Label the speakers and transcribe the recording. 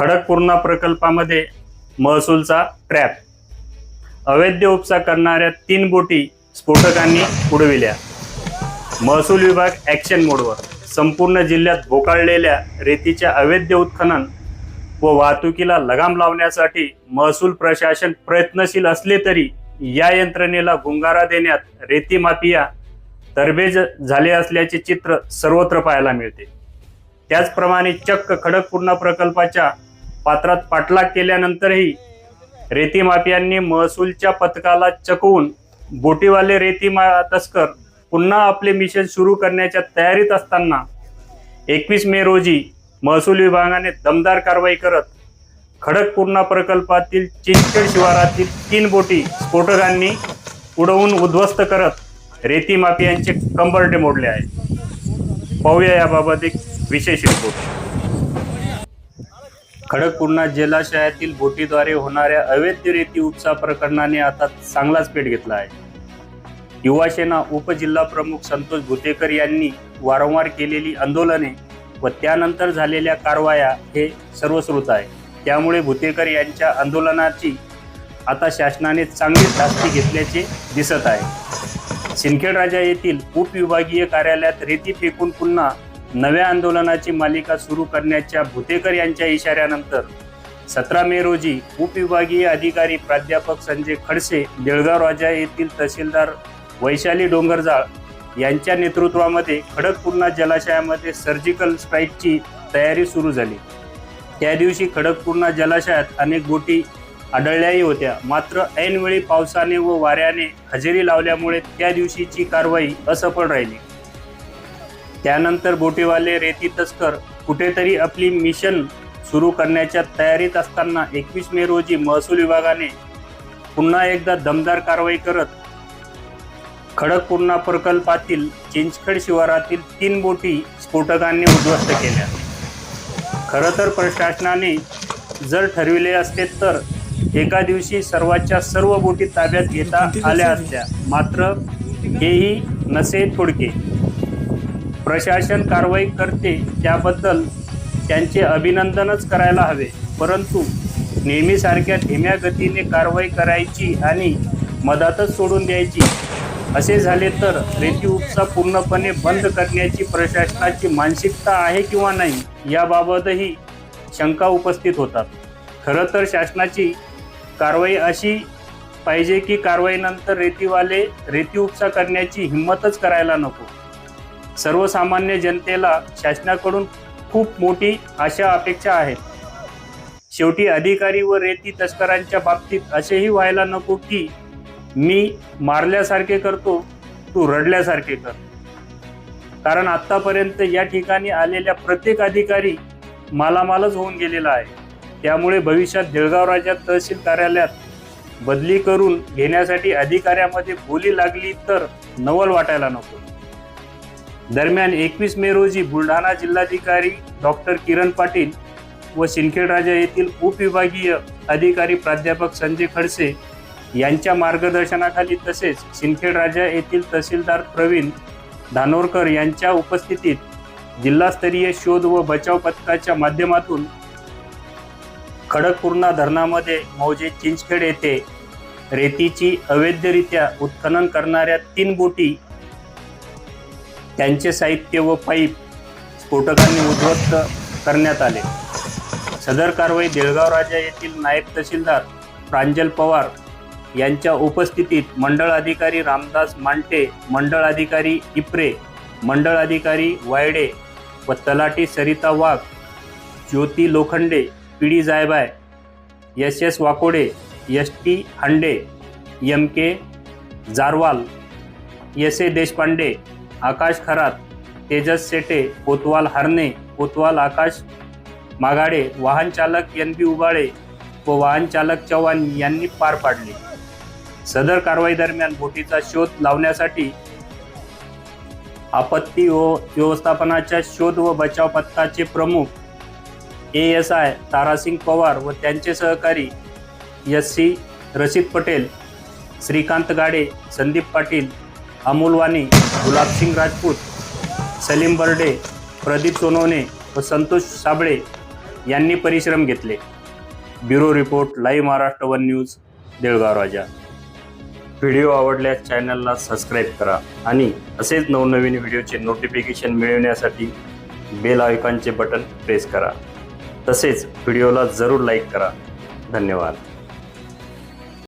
Speaker 1: खडकपूर्णा प्रकल्पामध्ये महसूलचा ट्रॅप अवैध उपसा करणाऱ्या तीन बोटी स्फोटकांनी उडविल्या. महसूल विभाग ॲक्शन मोडवर संपूर्ण जिल्ह्यात बोकाळलेल्या रेतीच्या अवैध उत्खनन व वाहतुकीला लगाम लावण्यासाठी महसूल प्रशासन प्रयत्नशील असले तरी या यंत्रणेला गुंगारा देण्यात रेती माफिया तरबेज झाले असल्याचे चित्र सर्वत्र पाहायला मिळते. त्याचप्रमाणे चक्क खडकपूर्णा प्रकल्पाच्या पात्रात पाठलाग केल्यानंतरही रेती माफियांनी महसूलच्या पथकाला चकवून बोटीवाले रेती मा तस्कर पुन्हा आपले मिशन सुरू करण्याच्या तयारीत असताना एकवीस मे रोजी महसूल विभागाने दमदार कारवाई करत खडकपूर्णा प्रकल्पातील चिंचखेड शिवारातील तीन बोटी स्फोटकांनी उडवून उद्ध्वस्त करत रेती माफियांचे कंबरटे मोडले आहे पाहूया याबाबत एक विशेष रिपोर्ट. खडकपूर्णा जलाशयातील बोटीद्वारे होणाऱ्या अवैध रेती उपसा प्रकरणाने आता चांगलाच पेट घेतला आहे. युवासेना उपजिल्हा प्रमुख संतोष भुतेकर यांनी वारंवार केलेली आंदोलने व त्यानंतर झालेल्या कारवाया हे सर्वश्रुत आहे. त्यामुळे भुतेकर यांच्या आंदोलनाची आता शासनाने चांगली धास्ती घेतल्याचे दिसत आहे. सिंदखेड राजा येथील उपविभागीय कार्यालयात रेती फेकून पुन्हा नव्या आंदोलनाची मालिका सुरू करण्याच्या भुतेकर यांच्या इशाऱ्यानंतर सतरा मे रोजी उपविभागीय अधिकारी प्राध्यापक संजय खडसे देळगाव राजा येथील तहसीलदार वैशाली डोंगरजाळ यांच्या नेतृत्वामध्ये खडकपूर्णा जलाशयामध्ये सर्जिकल स्ट्राईकची तयारी सुरू झाली. त्या दिवशी खडकपूर्णा जलाशयात अनेक बोटी आढळल्याही होत्या. मात्र ऐनवेळी पावसाने व वाऱ्याने हजेरी लावल्यामुळे त्या दिवशीची कारवाई असफल राहिली. त्यानंतर बोटीवाले रेती तस्कर कुठेतरी आपली मिशन सुरू करण्याच्या तयारीत असताना एकवीस मे रोजी महसूल विभागाने पुन्हा एकदा दमदार कारवाई करत खडकपूर्णा प्रकल्पातील चिंचखड शिवारातील तीन बोटी स्फोटकांनी उद्ध्वस्त केल्या. खरं तर प्रशासनाने जर ठरविले असते तर एका दिवशी सर्वांच्या सर्व बोटी ताब्यात घेता आल्या असत्या. मात्र हेही नसे थोडके. प्रशासन कारवाई करते त्याबद्दल त्यांचे अभिनंदनच करायला हवे. परंतु नेहमीसारख्या धीम्या गतीने कारवाई करायची आणि मधातच सोडून द्यायची असे झाले तर रेती उपसा पूर्णपणे बंद करण्याची प्रशासनाची मानसिकता आहे किंवा नाही याबाबतही शंका उपस्थित होतात. खरं तर शासनाची कारवाई अशी पाहिजे की कारवाईनंतर रेतीवाले रेती उपसा करण्याची हिंमतच करायला नको. सर्वसामान्य जनतेला शासनाकडून खूप मोठी आशा अपेक्षा आहेत शेवटी अधिकारी व रेती तस्करांच्या बाबतीत असेही व्हायला नको की मी मारल्यासारखे करतो तू रडल्यासारखे कर. कारण आत्तापर्यंत या ठिकाणी आलेल्या प्रत्येक अधिकारी मालामालच होऊन गेलेला आहे. त्यामुळे भविष्यात देळगाव राज्यात तहसील कार्यालयात बदली करून घेण्यासाठी अधिकाऱ्यामध्ये बोली लागली तर नवल वाटायला नको. दरम्यान एकवीस मे रोजी बुलढाणा जिल्हाधिकारी डॉक्टर किरण पाटील व सिंदखेड राजा येथील उपविभागीय अधिकारी प्राध्यापक संजय खडसे यांच्या मार्गदर्शनाखाली तसेच सिंदखेड राजा येथील तहसीलदार प्रवीण धानोरकर यांच्या उपस्थितीत जिल्हास्तरीय शोध व बचाव पथकाच्या माध्यमातून खडकपूर्णा धरणामध्ये मौजे चिंचखेड येथे रेतीची अवैधरित्या उत्खनन करणाऱ्या तीन बोटी त्यांचे साहित्य व पाईप स्फोटकांनी उद्ध्वस्त करण्यात आले. सदर कारवाई देळगाव राजा येथील नायब तहसीलदार प्रांजल पवार यांच्या उपस्थितीत मंडळ अधिकारी रामदास मांटे मंडळ अधिकारी इप्रे मंडळ अधिकारी वायडे व तलाठी सरिता वाघ ज्योती लोखंडे पिडी Jaybhaye S S Wakode S T Hande M K Jarwal S A Deshpande Akash Kharat Tejas Sete कोतवाल हरणे कोतवाल आकाश मागाडे वाहनचालक एन बी उबाळे व वाहनचालक चव्हाण यांनी पार पाडले. सदर कारवाई दरम्यान बोटीचा शोध लावण्यासाठी आपत्ती व व्यवस्थापनाच्या शोध व बचाव पथकाचे प्रमुख A S I Tarasingh Pawar व त्यांचे सहकारी एस सी रशीद पटेल श्रीकांत गाडे संदीप पाटील अमोल वाणी गुलाबसिंग राजपूत सलीम बर्डे प्रदीप सोनवणे व संतोष साबळे यांनी परिश्रम घेतले. Bureau report live Maharashtra one news Deulgaon Raja. Video आवडल्यास चॅनलला सबस्क्राईब करा आणि असेच नवनवीन व्हिडिओचे नोटिफिकेशन मिळवण्यासाठी बेल आयकॉनचे बटन प्रेस करा. तसेच व्हिडिओला जरूर लाईक करा. धन्यवाद.